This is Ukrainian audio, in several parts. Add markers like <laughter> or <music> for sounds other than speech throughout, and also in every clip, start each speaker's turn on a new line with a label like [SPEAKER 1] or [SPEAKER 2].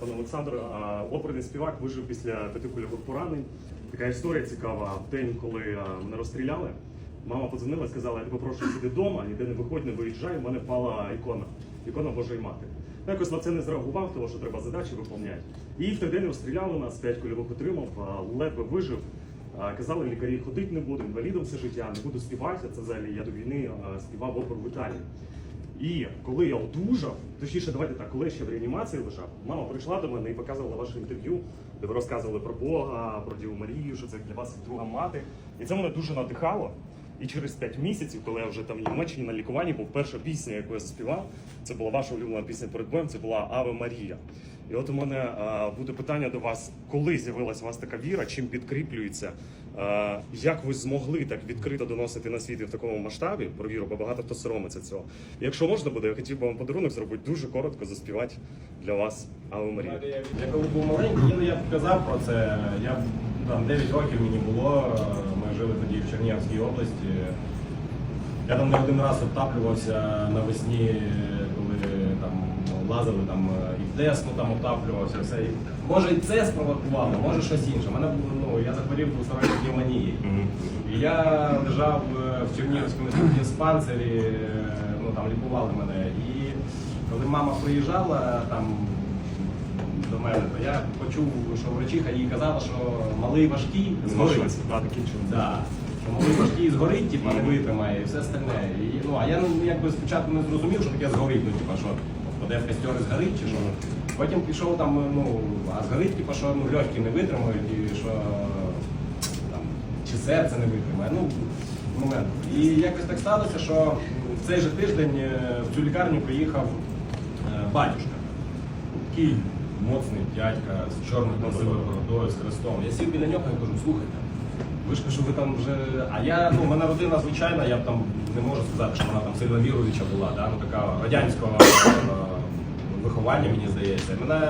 [SPEAKER 1] пане Олександр. Оперний співак вижив після п'яти кульових поранень. Така історія цікава. В день, коли мене розстріляли, мама подзвонила і сказала, я тебе прошу сиди вдома, ніде не виходь, не виїжджай, у мене впала ікона, ікона Божої Матері. Я якось на це не зреагував, тому що треба задачі виповняти. І в той день розстріляли нас, п'ять кульових отримав, ледве вижив. Казали лікарі, ходити не буду, інвалідом все життя, не буду співати. Це взагалі я до війни співав оперу в Італії. І коли я одужав, точніше, давайте так, коли я ще в реанімації лежав, мама прийшла до мене і показувала ваше інтерв'ю, де ви розказували про Бога, про Діву Марію, що це для вас друга мати. І це мене дуже надихало. І через 5 місяців, коли я вже там в Німеччині на лікуванні, був перша пісня, яку я заспівав. Це була ваша улюблена пісня перед боєм, це була Аве Марія. І от у мене буде питання до вас, коли з'явилась у вас така віра, чим підкріплюється? Як ви змогли так відкрито доносити на світ і в такому масштабі про віру, бо багато хто соромиться цього. Якщо можна буде, я хотів би вам подарунок зробити дуже коротко заспівати для вас Аве Марія.
[SPEAKER 2] Я коли був маленький, я казав про це. Я там 9 років мені було. Ми жили тоді в Чернігівській області. Я там не один раз обтаплювався навесні, лазили там і в Десну там обтаплювався. Все. Може і це спровокувало, може щось інше. Мене було, ну, я захворів двосторонньою пневмонією. І я лежав е, в Чернігівському диспансері, е, ну там лікували мене. І коли мама приїжджала там до мене, то я почув, що врачиха їй казала, що малий важкий згорить. Да. Малий важкий згорить, типа, не витримає і все остальне. І, ну, а я ну, якби спочатку не зрозумів, що таке згорить, ну, типа, що в костер згорить чи що. Потім пішов там, ну, а згорить, типа, що ну, легкі не витримають і що там, чи серце не витримає. Ну, момент. І якось так сталося, що в цей же тиждень е, в цю лікарню приїхав е, батюшка. Такий моцний дядька з чорною там сивою бородою, з хрестом. Я сів біля нього і кажу, слухайте, ви ж що ви там вже. А я, ну, в мене родина звичайна, я б там не можу сказати, що вона там сильно віруюча була, да? ну така радянського е, виховання, мені здається. Мене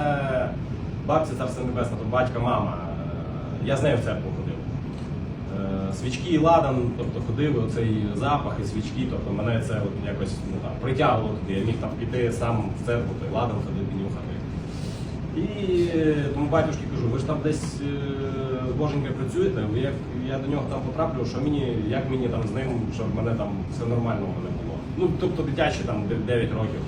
[SPEAKER 2] бабця царство небесне, то батька, мама. Я з нею в церкву ходив. Е, Свічки і ладан, тобто ходив оцей запах і свічки, тобто мене це от якось ну, там, притягувало туди. Я міг там піти сам в церкву, той ладан ходити, нюхати. І тому батюшки кажу, ви ж там десь е, з Боженькою працюєте, як я до нього там потраплю, що мені, як мені там з ним, щоб в мене там все нормально мене було. Ну, тобто дитячі там 9 років.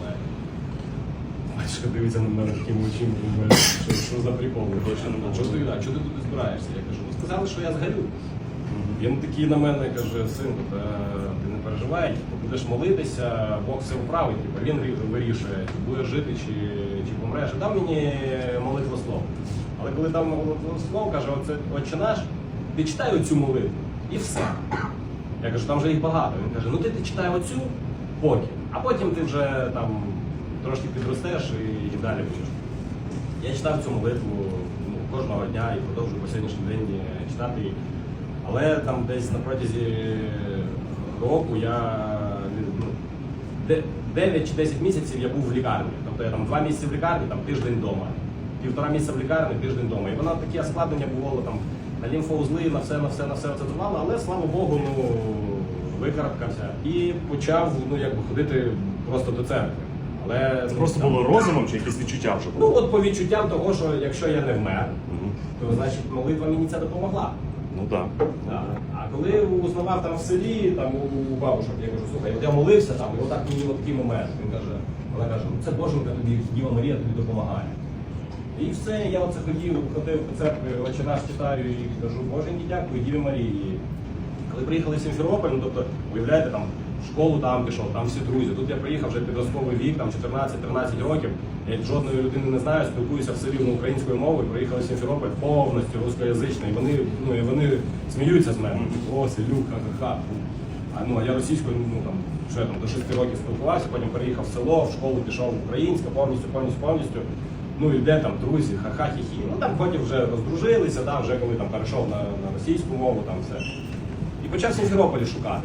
[SPEAKER 2] Батюшка дивиться на мене таким очима, думає, що, що за прикол, ви що, що ти, да, чого ти тут збираєшся? Я кажу, ну сказали, що я згорю. Він такий на мене каже, синку, та ти не переживай, типу, будеш молитися, Бог все вправить, типу, він вирішує, чи будеш жити, чи, чи помреш. Дав мені молитву слово. Але коли дав молитву слово, каже, оце отче наш, ти читай оцю молитву і все. Я кажу, там вже їх багато. Він каже, ну ти, ти читай оцю поки, а потім ти вже там трошки підростеш і, далі будеш. Я читав цю молитву ну, кожного дня і продовжую по сьогоднішній день е, читати її. Але там десь на протязі року я ну, 9 чи 10 місяців я був в лікарні. Тобто я там 2 місяці в лікарні, там тиждень вдома. Півтора місяця в лікарні, тиждень вдома. І вона таке складнення було там на лімфоузли, на все, на все, на все це давала, але слава Богу, ну викарабкався. І почав ну, якби, ходити просто до церкви. Але
[SPEAKER 1] Це
[SPEAKER 2] ну,
[SPEAKER 1] просто
[SPEAKER 2] там-
[SPEAKER 1] було розумом чи якісь відчуття вже
[SPEAKER 2] Ну от по відчуттям того, що якщо я не вмер, то значить молитва мені це допомогла.
[SPEAKER 1] Ну так.
[SPEAKER 2] Да. А коли узнавав там в селі, там у, бабушок, я кажу, слухай, от я молився там, і отак мені такий момент. Він каже, вона каже, ну це Боженька тобі, Діва Марія тобі допомагає. І все, я оце ходив, ходив по церкві, очі наш читаю і кажу, Боженьки, дякую, Діві Марії. Коли приїхали в Сімферополь, ну тобто, уявляєте, там школу там пішов, там всі друзі. Тут я приїхав вже підростковий вік, там 14-13 років. Я жодної людини не знаю, спілкуюся все рівно українською мовою. Приїхали в Сімферополь повністю рускоязичний. І вони, ну, і вони сміються з мене. О, Селюк, ха-ха-ха. А ну а я російською, ну там що я там до 6 років спілкувався, потім переїхав в село, в школу пішов українська, повністю, повністю, повністю. Ну і де там друзі, ха-ха, хі-хі. Ну там потім вже роздружилися, да, вже коли там перейшов на, на російську мову, там все. І почав в Сімферополі шукати.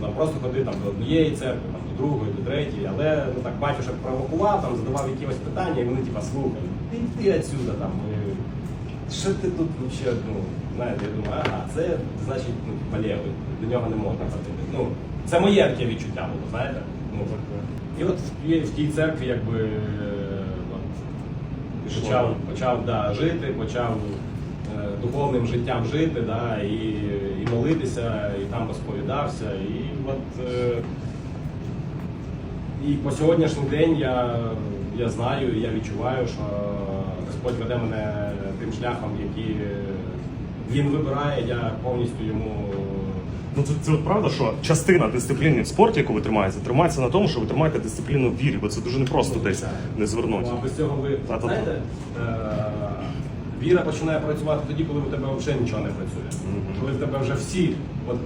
[SPEAKER 2] Ну, просто ходив там до однієї церкви, там, до другої, до третьої, але ну так батюшок провокував, там задавав якісь питання, і вони типа слухай, ти йди отсюда там. і Що ти тут вообще, ну, знаєте, я думаю, ага, це значить ну, типа левий, до нього не можна ходити. Ну, це моє таке відчуття було, знаєте? Ну, і от в, тій- в тій церкві якби е, почав, почав да, жити, почав е, духовним життям жити, да, і молитися, і там розповідався. І от е, і по сьогоднішній день я, я знаю, і я відчуваю, що Господь веде мене тим шляхом, який е, він вибирає, я повністю йому.
[SPEAKER 1] Ну це, це правда, що частина дисципліни в спорті, яку ви тримаєте, тримається на тому, що ви тримаєте дисципліну в вірі, бо це дуже непросто десь не звернути.
[SPEAKER 2] Ну, а без цього ви
[SPEAKER 1] Та-та-та.
[SPEAKER 2] знаєте, е, віра починає працювати тоді, коли у тебе взагалі нічого не працює.
[SPEAKER 1] Мгм.
[SPEAKER 2] Коли в тебе вже всі. От,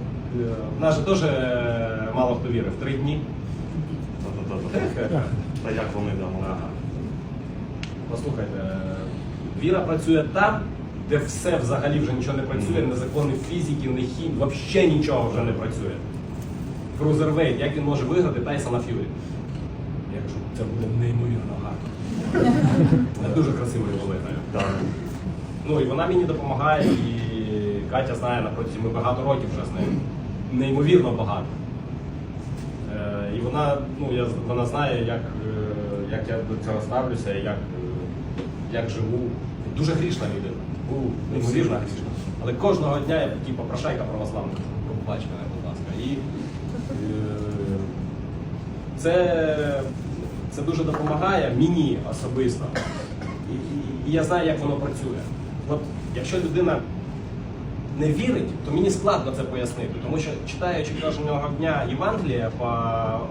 [SPEAKER 2] е, в нас же теж е, мало хто вірив. Три дні.
[SPEAKER 1] Та-та-та-та. Та як вони ну.
[SPEAKER 2] Ага. Послухайте, е, віра працює там, де все взагалі вже нічого не працює,
[SPEAKER 1] Мгм.
[SPEAKER 2] не закони фізики, не хімії, взагалі нічого вже не працює. Крузервейт, як він може виграти Тайсона Ф'юрі? Я кажу, це буде неймовірно гарно. <laughs> Я дуже красиво його виграю. Ну і вона мені допомагає, і Катя знає на протязі ми багато років вже з нею. Неймовірно багато. Е, і вона, ну, я, вона знає, як, е, як я до цього ставлюся, як, е, як живу. Дуже грішна людина. Був неймовірно грішна. Але кожного дня я такий попрошайка православна. Пробач мене, будь ласка. І е, це, це дуже допомагає мені особисто. І, і, і я знаю, як воно працює. От якщо людина не вірить, то мені складно це пояснити, тому що читаючи кожного дня Євангелія по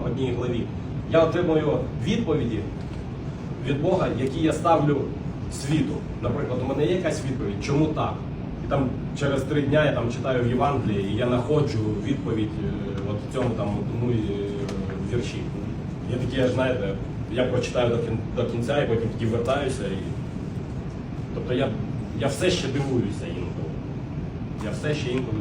[SPEAKER 2] одній главі, я отримую відповіді від Бога, які я ставлю світу. Наприклад, у мене є якась відповідь, чому так? І там через три дня я там читаю в Євангелії, і я знаходжу відповідь е, от цьому там одному е, вірші. Я такі, знаєте, я прочитаю до, кінця і потім таки вертаюся. І... Тобто я, я все ще дивуюся інколи. Я все ще інколи.